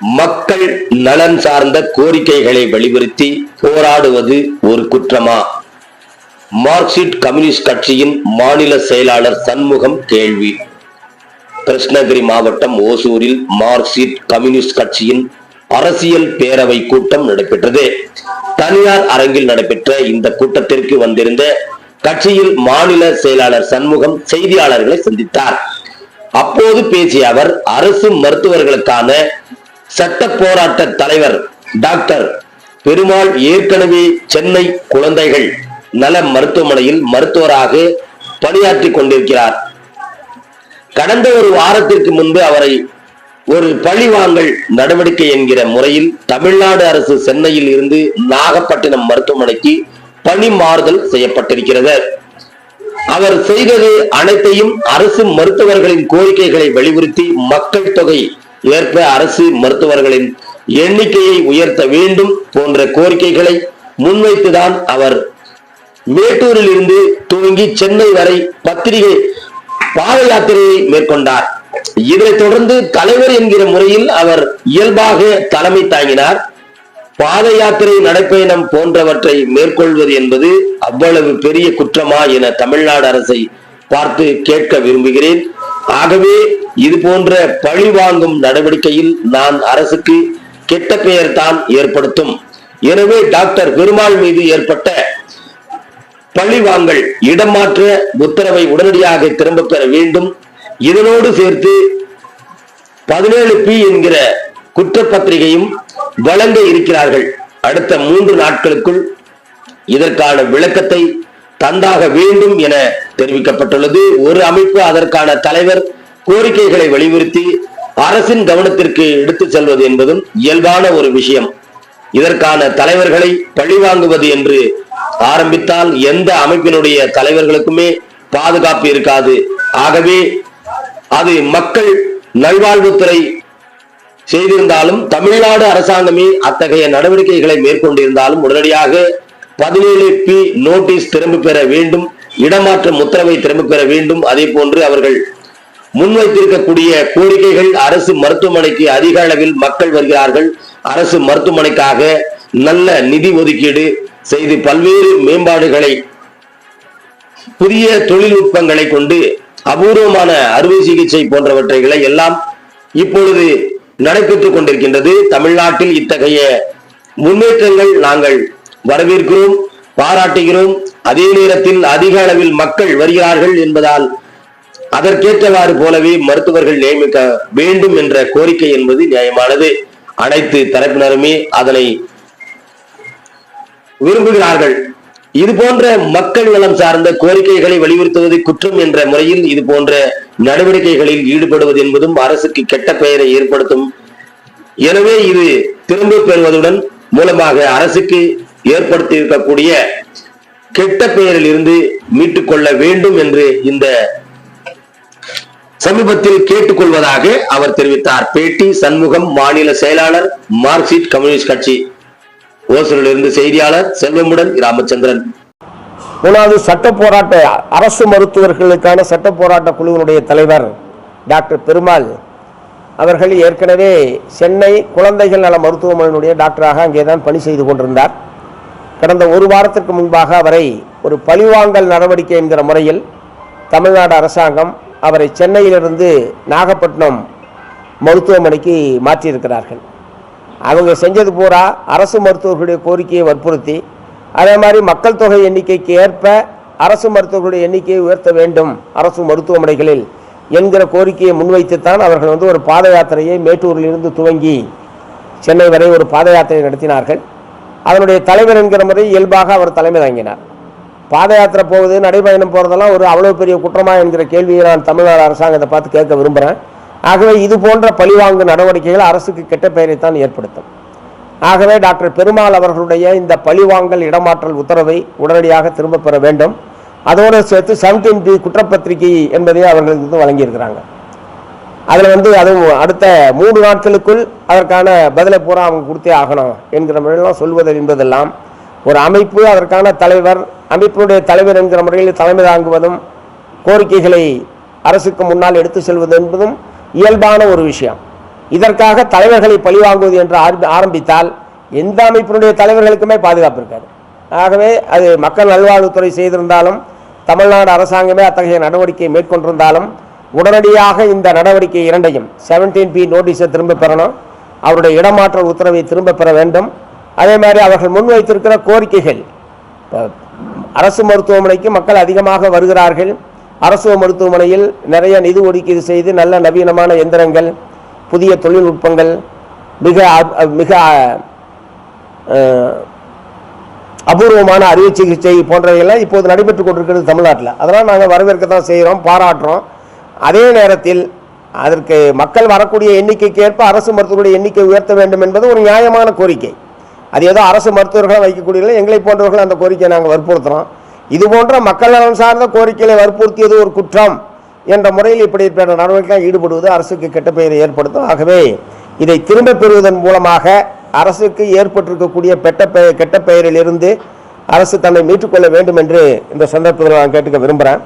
மக்கள் நலன் சார்ந்த கோரிக்கைகளை வலியுறுத்தி போராடுவது ஒரு குற்றமா? மார்க்சிஸ்ட் கம்யூனிஸ்ட் கட்சியின் மாநில செயலாளர் சண்முகம் கேள்வி. கிருஷ்ணகிரி மாவட்டம் ஓசூரில் மார்க்சிஸ்ட் கம்யூனிஸ்ட் கட்சியின் அரசியல் பேரவை கூட்டம் நடைபெற்றது. தனியார் அரங்கில் நடைபெற்ற இந்த கூட்டத்திற்கு வந்திருந்த கட்சியில் மாநில செயலாளர் சண்முகம் செய்தியாளர்களை சந்தித்தார். அப்போது பேசிய அவர் அரசு மருத்துவர்களுக்கான சட்ட போராட்ட தலைவர் டாக்டர் பெருமாள் ஏற்கனவே சென்னை குழந்தைகள் நல மருத்துவமனையில் மருத்துவராக பணியாற்றிக் கொண்டிருக்கிறார். கடந்த ஒரு வாரத்திற்கு முன்பு அவரை ஒரு பழிவாங்கல் நடவடிக்கை என்கிற முறையில் தமிழ்நாடு அரசு சென்னையில் இருந்து நாகப்பட்டினம் மருத்துவமனைக்கு பணி மாறுதல் செய்யப்பட்டிருக்கிறது. அவர் செய்தது அனைத்தையும் அரசு மருத்துவர்களின் கோரிக்கைகளை வலியுறுத்தி மக்கள் தொகை ஏற்ப அரசு மருத்துவர்களின் எண்ணிக்கையை உயர்த்த வேண்டும் போன்ற கோரிக்கைகளை முன்வைத்துதான் அவர் மேட்டூரில் இருந்து துவங்கி சென்னை வரை பத்திரிகை பாத யாத்திரையை மேற்கொண்டார். இதனைத் தொடர்ந்து தலைவர் என்கிற முறையில் அவர் இயல்பாக தலைமை தாங்கினார். பாத யாத்திரை நடைப்பயணம் போன்றவற்றை மேற்கொள்வது என்பது அவ்வளவு பெரிய குற்றமா என தமிழ்நாடு அரசை பார்த்து கேட்க விரும்புகிறேன். ஆகவே இது போன்ற பழி வாங்கும் நடவடிக்கையில் நான் அரசுக்கு கெட்ட பெயர் தான் ஏற்படுத்தும். எனவே டாக்டர் பெருமாள் மீது ஏற்பட்ட பழிவாங்கல் இடமாற்ற உத்தரவை உடனடியாக திரும்ப பெற வேண்டும். இதனோடு சேர்த்து பதினேழு பி என்கிற குற்றப்பத்திரிகையும் வழங்க இருக்கிறார்கள். அடுத்த மூன்று நாட்களுக்குள் இதற்கான விளக்கத்தை தந்தாக வேண்டும் என தெரிவிக்கப்பட்டுள்ளது. ஒரு அமைப்பு அதற்கான தலைவர் கோரிக்கைகளை வலியுறுத்தி அரசின் கவனத்திற்கு எடுத்து செல்வது என்பதும் இயல்பான ஒரு விஷயம். இதற்கான தலைவர்களை பழிவாங்குவது என்று ஆரம்பித்தால் எந்த அமைப்பினுடைய தலைவர்களுக்குமே பாதுகாப்பு இருக்காது. ஆகவே அது மக்கள் நல்வாழ்வுத்துறை செய்திருந்தாலும் தமிழ்நாடு அரசாங்கமே அத்தகைய நடவடிக்கைகளை மேற்கொண்டிருந்தாலும் உடனடியாக பதினேழு பி நோட்டீஸ் திரும்ப பெற வேண்டும் இடமாற்றம் உத்தரவை திரும்ப பெற வேண்டும். அதே போன்று அவர்கள் முன்வைத்திருக்கக்கூடிய கோரிக்கைகள் அரசு மருத்துவமனைக்கு அதிக அளவில் மக்கள் வருகிறார்கள். அரசு மருத்துவமனைக்காக நல்ல நிதி ஒதுக்கீடு செய்து பல்வேறு மேம்பாடுகளை புதிய தொழில்நுட்பங்களை கொண்டு அபூர்வமான அறுவை சிகிச்சை போன்றவற்றைகளை எல்லாம் இப்பொழுது நடைபெற்றுக் கொண்டிருக்கின்றது. தமிழ்நாட்டில் இத்தகைய முன்னேற்றங்கள் நாங்கள் வரவேற்கிறோம் பாராட்டுகிறோம். அதே நேரத்தில் அதிக அளவில் மக்கள் வருகிறார்கள் என்பதால் அதற்கேற்றவாறு போலவே மருத்துவர்கள் நியமிக்க வேண்டும் என்ற கோரிக்கை என்பது நியாயமானது. அனைத்து தரப்பினருமே அதனை விரும்புகிறார்கள். இது போன்ற மக்கள் நலம் சார்ந்த கோரிக்கைகளை வலியுறுத்துவது குற்றம் என்ற முறையில் இது போன்ற நடவடிக்கைகளில் ஈடுபடுவது என்பதும் அரசுக்கு கெட்ட பெயரை ஏற்படுத்தும். எனவே இது திரும்ப பெறுவதுடன் மூலமாக அரசுக்கு ஏற்படுத்தியிருக்கக்கூடிய கெட்ட பெயரில் இருந்து மீட்டுக் கொள்ள வேண்டும் என்று இந்த சமீபத்தில் கேட்டுக்கொள்வதாக அவர் தெரிவித்தார். பேட்டி சண்முகம் மாநில செயலாளர் மார்க்சிஸ்ட் கம்யூனிஸ்ட் கட்சி. ஓசூரிலிருந்து செய்தியாளர் செல்வமுடன் ராமச்சந்திரன். மூணாவது சட்ட போராட்ட அரசு மருத்துவர்களுக்கான சட்ட போராட்ட குழுவினுடைய தலைவர் டாக்டர் பெருமாள் அவர்கள் ஏற்கனவே சென்னை குழந்தைகள் நல மருத்துவமனையினுடைய டாக்டராக அங்கே தான் பணி செய்து கொண்டிருந்தார். கடந்த ஒரு வாரத்திற்கு முன்பாக அவரை ஒரு பழிவாங்கல் நடவடிக்கை என்கிற முறையில் தமிழ்நாடு அரசாங்கம் அவரை சென்னையிலிருந்து நாகப்பட்டினம் மருத்துவமனைக்கு மாற்றியிருக்கிறார்கள். அவங்க செஞ்சது பூரா அரசு மருத்துவர்களுடைய கோரிக்கையை வற்புறுத்தி அதே மாதிரி மக்கள் தொகை எண்ணிக்கைக்கு ஏற்ப அரசு மருத்துவர்களுடைய எண்ணிக்கையை உயர்த்த வேண்டும் அரசு மருத்துவமனைகளில் என்கிற கோரிக்கையை முன்வைத்துத்தான் அவர்கள் வந்து ஒரு பாத யாத்திரையை மேட்டூரிலிருந்து துவங்கி சென்னை வரை ஒரு பாத யாத்திரை நடத்தினார்கள். அதனுடைய தலைவர் என்கிற முறை இயல்பாக அவர் தலைமை தாங்கினார். பாத யாத்திரை போகுது நடைபயணம் போகிறதெல்லாம் ஒரு அவ்வளோ பெரிய குற்றமா என்கிற கேள்வியை நான் தமிழ்நாடு அரசாங்கத்தை பார்த்து கேட்க விரும்புகிறேன் ஆகவே இது போன்ற பழிவாங்கு நடவடிக்கைகள் அரசுக்கு கெட்ட பெயரைத்தான் ஏற்படுத்தும். ஆகவே டாக்டர் பெருமாள் அவர்களுடைய இந்த பழிவாங்கல் இடமாற்றல் உத்தரவை உடனடியாக திரும்ப பெற வேண்டும். அதோடு சேர்த்து செவன்டீன் பி குற்றப்பத்திரிகை என்பதை அவர்களுக்கு வந்து வழங்கியிருக்கிறாங்க. அதில் வந்து அதுவும் அடுத்த மூன்று நாட்களுக்குள் அதற்கான பதிலை பூரா அவங்க கொடுத்தே ஆகணும் என்கிற முறையெல்லாம் சொல்வது என்பதெல்லாம் ஒரு அமைப்பு அதற்கான தலைவர் அமைப்பினுடைய தலைவர் என்கிற முறையில் தலைமை தாங்குவதும் கோரிக்கைகளை அரசுக்கு முன்னால் எடுத்து செல்வது என்பதும் இயல்பான ஒரு விஷயம். இதற்காக தலைவர்களை பழிவாங்குவது என்று ஆரம்பி- ஆரம்பித்தால் எந்த அமைப்பினுடைய தலைவர்களுக்குமே பாதுகாப்பு இருக்காது. ஆகவே அது மக்கள் நல்வாழ்வுத்துறை செய்திருந்தாலும் தமிழ்நாடு அரசாங்கமே அத்தகைய நடவடிக்கையை மேற்கொண்டிருந்தாலும் உடனடியாக இந்த நடவடிக்கை இரண்டையும் செவன்டீன் பி நோட்டீஸை திரும்ப பெறணும் அவருடைய இடமாற்ற உத்தரவை திரும்ப பெற வேண்டும் அதே மாதிரி அவர்கள் முன்வைத்திருக்கிற கோரிக்கைகள். அரசு மருத்துவமனைக்கு மக்கள் அதிகமாக வருகிறார்கள். அரசு மருத்துவமனையில் நிறைய நிதி ஒதுக்கீடு செய்து நல்ல நவீனமான எந்திரங்கள் புதிய தொழில்நுட்பங்கள் மிக மிக அபூர்வமான அறுவை சிகிச்சை போன்றவையெல்லாம் இப்போது நடைபெற்றுக் கொண்டிருக்கிறது தமிழ்நாட்டில். அதெல்லாம் நாங்கள் வரவேற்க தான் செய்கிறோம் பாராட்டுறோம். அதே நேரத்தில் அதற்கு மக்கள் வரக்கூடிய எண்ணிக்கைக்கு ஏற்ப அரசு மருத்துவருடைய எண்ணிக்கை உயர்த்த வேண்டும் என்பது ஒரு நியாயமான கோரிக்கை. அது ஏதோ அரசு மருத்துவர்களாக வைக்கக்கூடிய எங்களை போன்றவர்கள் அந்த கோரிக்கையை நாங்கள் வற்புறுத்துகிறோம் இது போன்ற மக்கள் நலன் சார்ந்த கோரிக்கைகளை வற்புறுத்தியது ஒரு குற்றம் என்ற முறையில் இப்படிப்பட்ட நடவடிக்கைகள் ஈடுபடுவது அரசுக்கு கெட்ட பெயரை ஏற்படுத்தும். ஆகவே இதை திரும்ப பெறுவதன் மூலமாக அரசுக்கு ஏற்பட்டிருக்கக்கூடிய பெட்ட பெயர் கெட்ட பெயரில் இருந்து அரசு தன்னை மீட்டுக்கொள்ள வேண்டும் என்று இந்த சந்தர்ப்பத்தில் நான் கேட்டுக்க விரும்புகிறேன்